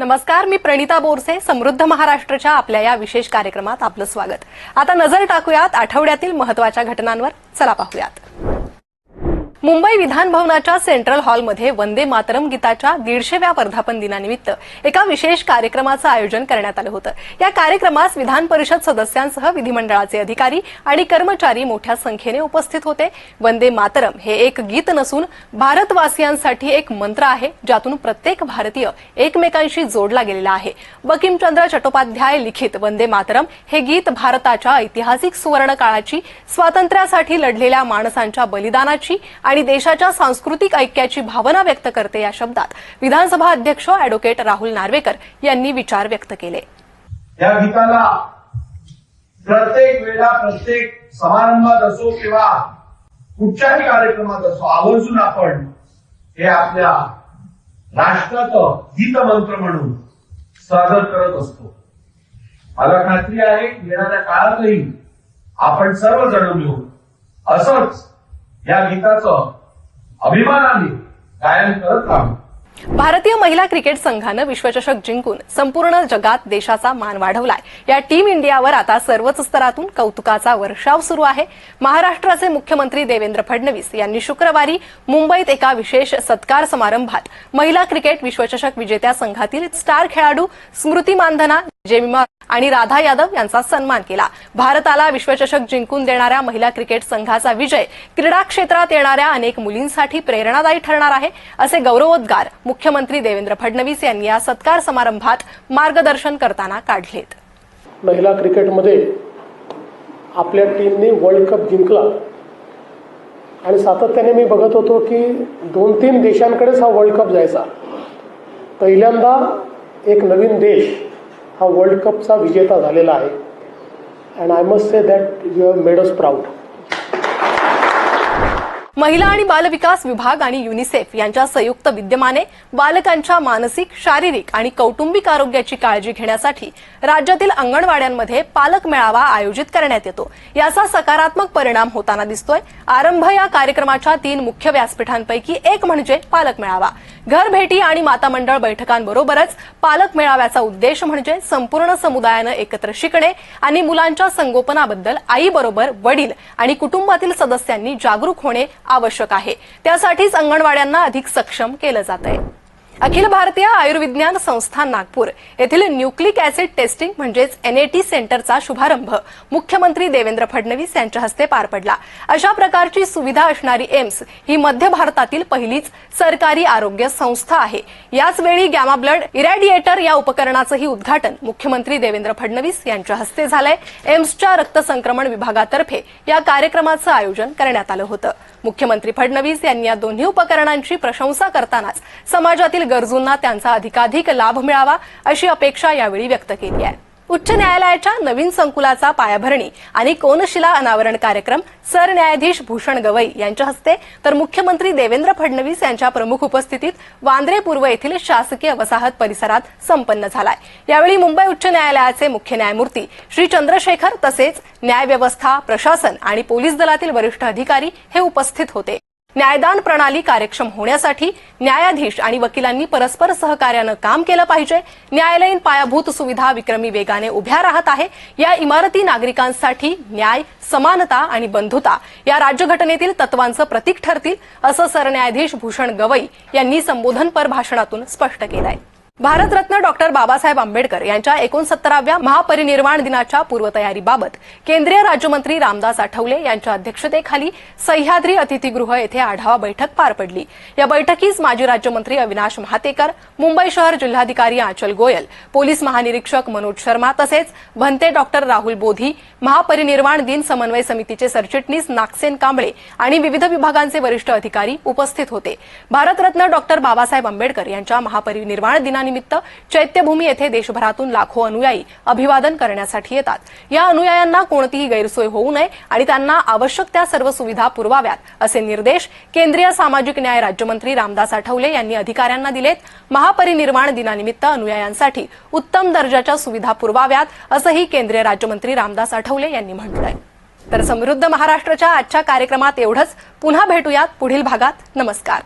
नमस्कार मी प्रणिता बोरसे समृद्ध महाराष्ट्राच्या आपल्या या विशेष कार्यक्रमात आपलं स्वागत. आता नजर टाकूयात आठवड्यातील महत्त्वाच्या घटनांवर. चला पाहूयात. मुंबई विधान भवनाच्या सेंट्रल हॉलमध्ये वंदे मातरम गीताच्या दीडशेव्या वर्धापन दिनानिमित्त एका विशेष कार्यक्रमाचं आयोजन करण्यात आलं होतं. या कार्यक्रमास विधान परिषद सदस्यांसह विधिमंडळाचे अधिकारी आणि कर्मचारी मोठ्या संख्येने उपस्थित होते. वंदे मातरम हे एक गीत नसून भारतवासियांसाठी एक मंत्र आहे ज्यातून प्रत्येक भारतीय एकमेकांशी जोडला गेलेला आहे. बंकिमचंद्र चट्टोपाध्याय लिखित वंदे मातरम हे गीत भारताच्या ऐतिहासिक सुवर्ण काळाची स्वातंत्र्यासाठी लढलेल्या माणसांच्या बलिदानाची आणि देशाच्या सांस्कृतिक ऐक्याची भावना व्यक्त करते या शब्दात विधानसभा अध्यक्ष अॅडव्होकेट राहुल नार्वेकर यांनी विचार व्यक्त केले. या गीताला प्रत्येक वेळा प्रत्येक समारंभात असो किंवा कुठच्याही कार्यक्रमात असो आवर्जून आपण हे आपल्या राष्ट्राचं गीतमंत्र म्हणून सादर करत असतो. मला खात्री आहे येणाऱ्या काळातही आपण सर्वजण मिळून असंच या गीताचं अभिमानाने गायन करत राहू. भारतीय महिला क्रिकेट संघानं विश्वचषक जिंकून संपूर्ण जगात देशाचा मान वाढवलाय. या टीम इंडियावर आता सर्वच स्तरातून कौतुकाचा वर्षाव सुरू आहे. महाराष्ट्राचे मुख्यमंत्री देवेंद्र फडणवीस यांनी शुक्रवारी मुंबईत एका विशेष सत्कार समारंभात महिला क्रिकेट विश्वचषक विजेत्या संघातील स्टार खेळाडू स्मृती मानधना जेमिमा आणि राधा यादव यांचा सन्मान केला. भारताला विश्वचषक जिंकून देणाऱ्या महिला क्रिकेट संघाचा विजय क्रीडा क्षेत्रात येणाऱ्या अनेक मुलींसाठी प्रेरणादायी ठरणार आहे असे गौरवोद्गार मुख्यमंत्री देवेंद्र फडणवीस यांनी या सत्कार समारंभात मार्गदर्शन करताना काढलेत. महिला क्रिकेटमध्ये आपल्या टीमने वर्ल्ड कप जिंकला. आणि सातत्याने मी बघत होतो की दोन तीन देशांकडेच हा वर्ल्ड कप जायचा. पहिल्यांदा एक नवीन देश हा वर्ल्ड कपचा विजेता झालेला आहे. And I must say that you have made us proud महिला आणि बालविकास विभाग आणि युनिसेफ यांच्या संयुक्त विद्यमाने बालकांच्या मानसिक शारीरिक आणि कौटुंबिक आरोग्याची काळजी घेण्यासाठी राज्यातील अंगणवाड्यांमध्ये पालक मेळावा आयोजित करण्यात येतो. याचा सकारात्मक परिणाम होताना दिसतोय. आरंभ या कार्यक्रमाच्या तीन मुख्य व्यासपीठांपैकी एक म्हणजे पालक मेळावा. घरभेटी आणि माता मंडळ बैठकांबरोबरच पालक मेळाव्याचा उद्देश म्हणजे संपूर्ण समुदायानं एकत्र शिकणे आणि मुलांच्या संगोपनाबद्दल आईबरोबर वडील आणि कुटुंबातील सदस्यांनी जागरूक होणे आवश्यक आहे. त्यासाठीच अंगणवाड्यांना अधिक सक्षम केलं जात आहे. अखिल भारतीय आयुर्विज्ञान संस्था नागपूर येथील न्यूक्लिक ऍसिड टेस्टिंग म्हणजेच एनएटी सेंटरचा शुभारंभ मुख्यमंत्री देवेंद्र फडणवीस यांच्या हस्ते पार पडला. अशा प्रकारची सुविधा असणारी एम्स ही मध्य भारतातील पहिलीच सरकारी आरोग्य संस्था आहे. याचवेळी गॅमा ब्लड इरॅडिएटर या उपकरणाचंही उद्घाटन मुख्यमंत्री देवेंद्र फडणवीस यांच्या हस्ते झालंय. एम्सच्या रक्तसंक्रमण विभागातर्फे या कार्यक्रमाचं आयोजन करण्यात आलं होतं. मुख्यमंत्री फडणवीस यांनी या दोन्ही उपकरणांची प्रशंसा करतानाच समाजातील गरजूंना त्यांचा अधिकाधिक लाभ मिळावा अशी अपेक्षा यावेळी व्यक्त केली आहे. उच्च न्यायालयाच्या नवीन संकुलाचा पायाभरणी आणि कोनशिला अनावरण कार्यक्रम सरन्यायाधीश भूषण गवई यांच्या हस्ते तर मुख्यमंत्री देवेंद्र फडणवीस यांच्या प्रमुख उपस्थितीत वांद्रे पूर्व येथील शासकीय वसाहत परिसरात संपन्न झालाय. यावेळी मुंबई उच्च न्यायालयाचे मुख्य न्यायमूर्ती श्री चंद्रशेखर तसेच न्यायव्यवस्था प्रशासन आणि पोलीस दलातील वरिष्ठ अधिकारी हे उपस्थित होते. न्यायदान प्रणाली कार्यक्षम होण्यासाठी न्यायाधीश आणि वकिलांनी परस्पर सहकार्यानं काम केलं पाहिजे. न्यायालयीन पायाभूत सुविधा विक्रमी वेगाने उभ्या राहत आहे. या इमारती नागरिकांसाठी न्याय समानता आणि बंधुता या राज्यघटनेतील तत्वांचं प्रतीक ठरतील असं सरन्यायाधीश भूषण गवई यांनी संबोधनपर भाषणातून स्पष्ट केलंय. भारतरत्न डॉक्टर बाबासाहेब आंबेडकर यांच्या एकोणसत्तराव्या महापरिनिर्वाण दिनाच्या पूर्वतयारीबाबत केंद्रीय राज्यमंत्री रामदास आठवले यांच्या अध्यक्षतेखाली सह्याद्री अतिथीगृह येथे आढावा बैठक पार पडली. या बैठकीस माजी राज्यमंत्री अविनाश महातेकर मुंबई शहर जिल्हाधिकारी आंचल गोयल पोलीस महानिरीक्षक मनोज शर्मा तसेच भंते डॉक्टर राहुल बोधी महापरिनिर्वाण दिन समन्वय समितीचे सरचिटणीस नागसेन कांबळे आणि विविध विभागांचे वरिष्ठ अधिकारी उपस्थित होते. भारतरत्न डॉक्टर बाबासाहेब आंबेडकर यांच्या महापरिनिर्वाण दिनानिमित्त चैत्यभूमी येथे देशभरातून लाखो अनुयायी अभिवादन करण्यासाठी येतात. या अनुयायांना कोणतीही गैरसोय होऊ नये आणि त्यांना आवश्यक त्या सर्व सुविधा पुरवाव्यात असे निर्देश केंद्रीय सामाजिक न्याय राज्यमंत्री रामदास आठवले यांनी अधिकाऱ्यांना दिलेत. महापरिनिर्वाण दिनानिमित्त अनुयायांसाठी उत्तम दर्जाच्या सुविधा पुरवाव्यात असंही केंद्रीय राज्यमंत्री रामदास आठवले यांनी म्हटलंय. तर समृद्ध महाराष्ट्राच्या आजच्या कार्यक्रमात एवढंच. पुन्हा भेटूयात पुढील भागात. नमस्कार.